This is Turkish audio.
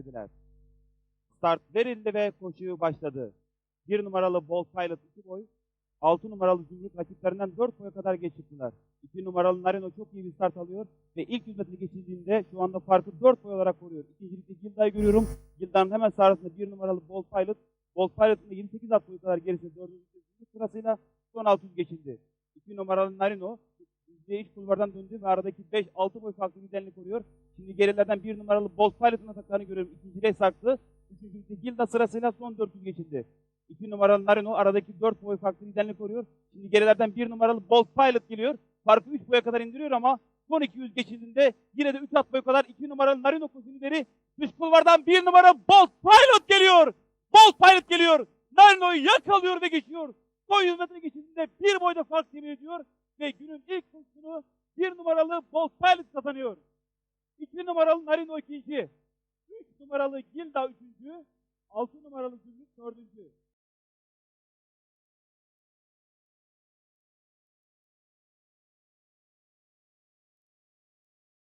dediler. Start verildi ve koşu başladı. Bir numaralı Bolt Pilot 2 boy, 6 numaralı Zümrüt rakiplerinden 4 boya kadar geç çıktılar. 2 numaralı Narino çok iyi bir start alıyor ve ilk 100 metre geçildiğinde şu anda farkı 4 boy olarak koruyor. İkincilikte Gilda'yı görüyorum. Gilda'nın hemen sağrısında 1 numaralı Bolt Pilot. Bolt Pilot'ın da 28 at boyu kadar gerisinde 4. sırasıyla son 600 geçildi. 2 numaralı Narino yüzeye iç kulvardan döndü ve aradaki 5-6 boy farklı liderini koruyor. Şimdi gerilerden 1 numaralı Bolt Pilot'ın ataklarını görüyorum. İkinciliğe sarktı. Üçüncülükte Gilda sırasıyla son 400 geçildi. 2 numaralı Narino aradaki 4 boy farklı liderini koruyor. Şimdi gerilerden 1 numaralı Bolt Pilot geliyor. Farkı 3 boya kadar indiriyor ama son 200 geçildiğinde yine de 3 at boy kadar 2 numaralı Narino lideri dış kulvardan 1 numara Bolt Pilot geliyor. Bolt Pilot geliyor. Narino'yu yakalıyor ve geçiyor. Son 100 metre geçildiğinde bir boyda fark temin ediyor ve günün ilk koşusunu 1 numaralı Bolt Pilot kazanıyor. 2 numaralı Narino ikinci. 3 numaralı Gilda üçüncü. 6 numaralı Zümrüt dördüncü.